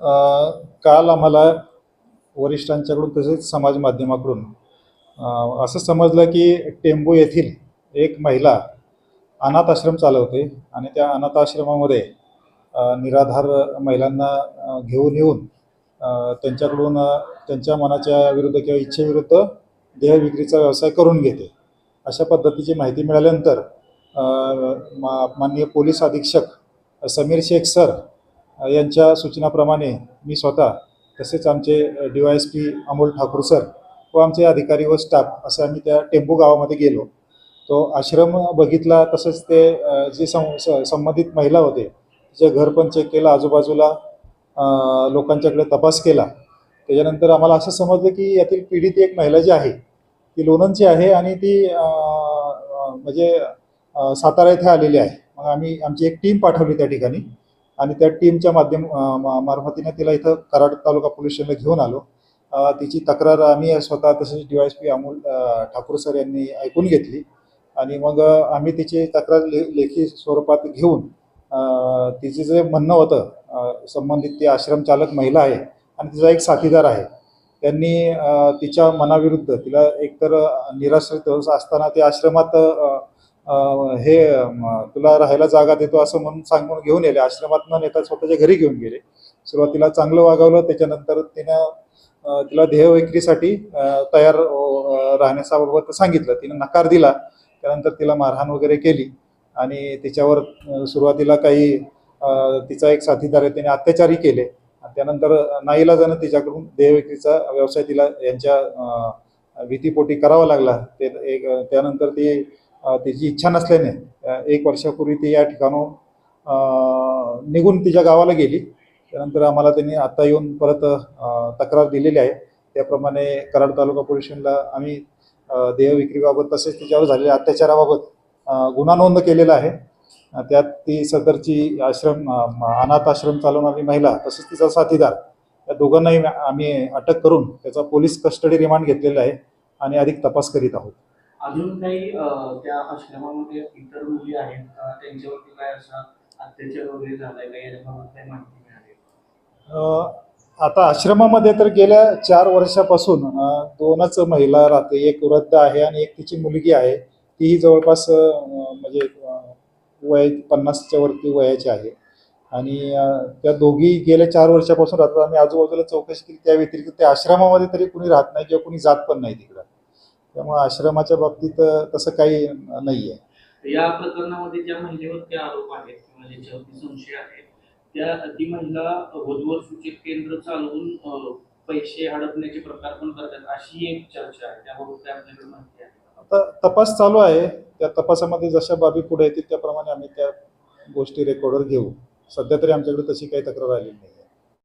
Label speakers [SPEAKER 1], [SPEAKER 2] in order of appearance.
[SPEAKER 1] काल आम्हाला वरिष्ठांच्याकडून तसेच समाज माध्यमाकडून असं समजलं की टेंबू येथील एक महिला अनाथ आश्रम चालवते आणि त्या अनाथ आश्रमामध्ये निराधार महिलांना घेऊन येऊन त्यांच्याकडून त्यांच्या मनाच्या विरुद्ध किंवा इच्छेविरुद्ध देहविक्रीचा व्यवसाय करून घेते. अशा पद्धतीची माहिती मिळाल्यानंतर मा माननीय पोलीस अधीक्षक समीर शेख सर यांच्या सूचनाप्रमाणे मी स्वतः तसेच आमचे D Y S P Amol Thakur sir व आमचे अधिकारी व स्टाफ असे आम्ही त्या टेंबू गावामध्ये गेलो. तो आश्रम बघितला तसंच ते जे सं स- संबंधित महिला होते तिचे घर पण चेक केलं आजूबाजूला लोकांच्याकडे तपास केला. त्याच्यानंतर आम्हाला असं समजलं की यातील पीडित एक महिला जी आहे ती लोणंदची आहे आणि ती म्हणजे सातारा येथे आलेली आहे. मग आम्ही आमची एक टीम पाठवली त्या ठिकाणी. आणि त्या टीमच्या माध्यम मार्फतीने तिला इथं कराड तालुका पोलीस स्टेशनला घेऊन आलो. तिची तक्रार आम्ही स्वतः तसेच D Y S P Amol Thakur sir यांनी ऐकून घेतली. आणि मग आम्ही तिची तक्रार ले लेखी स्वरूपात घेऊन तिचं तिचे जे म्हणणं होतं संबंधित ती आश्रमचालक महिला आहे आणि तिचा एक साथीदार आहे. त्यांनी तिच्या मनाविरुद्ध तिला एकतर निराश्रित असताना ते आश्रमात हे तुला राहायला जागा देतो असं म्हणून सांगून घेऊन गेले आश्रमात न नेता स्वतःच्या घरी घेऊन गेले. सुरुवातीला चांगलं वागवलं. त्याच्यानंतर तिनं तिला देहविक्रीसाठी तयार अ, सांगितलं. तिनं नकार दिला. त्यानंतर तिला मारहाण वगैरे केली. आणि तिच्यावर सुरुवातीला काही तिचा एक साथीदार आहे त्याने अत्याचारही केले. आणि त्यानंतर नाईलाजानं तिच्याकडून देहविक्रीचा व्यवसाय तिला यांच्या भीतीपोटी करावा लागला. ते एक त्यानंतर ती त्याची तिची इच्छा नसल्याने एक वर्षापूर्वी ती या ठिकाणून निघून तिच्या गावाला गेली. त्यानंतर आम्हाला त्यांनी आता येऊन परत तक्रार दिलेली आहे. त्याप्रमाणे कराड तालुका पोलीस स्टेशनला आम्ही अ, देहविक्रीबाबत तसेच तिच्यावर झालेल्या अत्याचाराबाबत गुन्हा नोंद केलेला आहे. त्यात ती सदरची आश्रम अनाथ आश्रम चालवणारी महिला तसेच तिचा साथीदार या दोघांनाही आम्ही अटक करून त्याचा पोलीस कस्टडी रिमांड घेतलेला आहे आणि अधिक तपास करीत आहोत.
[SPEAKER 2] अजून काही त्या आश्रमामध्ये इतर मुली आहेत का? त्यांच्यावरती काय असा अत्याचार वगैरे झालाय का? याच्याबाबत काही माहिती मिळाली?
[SPEAKER 1] आता आश्रमामध्ये तर गेल्या चार वर्षापासून दोनच महिला राहते. एक वृद्ध आहे आणि एक तिची मुलगी आहे. तीही जवळपास म्हणजे वय पन्नासच्या वरती वयाची आहे. आणि त्या दोघी गेल्या चार वर्षापासून राहतात. आम्ही आजूबाजूला चौकशी केली. त्या व्यतिरिक्त त्या आश्रमामध्ये तरी कुणी राहत नाही किंवा कुणी जात पण नाही तिकडं. त्यामुळे आश्रमाच्या बाबतीत तसं काही नाही आहे
[SPEAKER 2] या प्रकरणामध्ये ज्या महिलेवरती आरोप आहेत किंवा ज्याच्यावरती संशय आहे त्या ती महिला वधूवर सूचित केंद्र चालवून पैसे हडपण्याचे प्रकार पण करतात अशी एक चर्चा आहे त्याबाबत काय आपल्याकडे माहिती आहे?
[SPEAKER 1] आता तपास चालू आहे. त्या तपासामध्ये जशा बाबी पुढे येतील त्याप्रमाणे आम्ही त्या गोष्टी रेकॉर्डवर घेऊ. सध्या तरी आमच्याकडे तशी काही तक्रार आलेली नाही.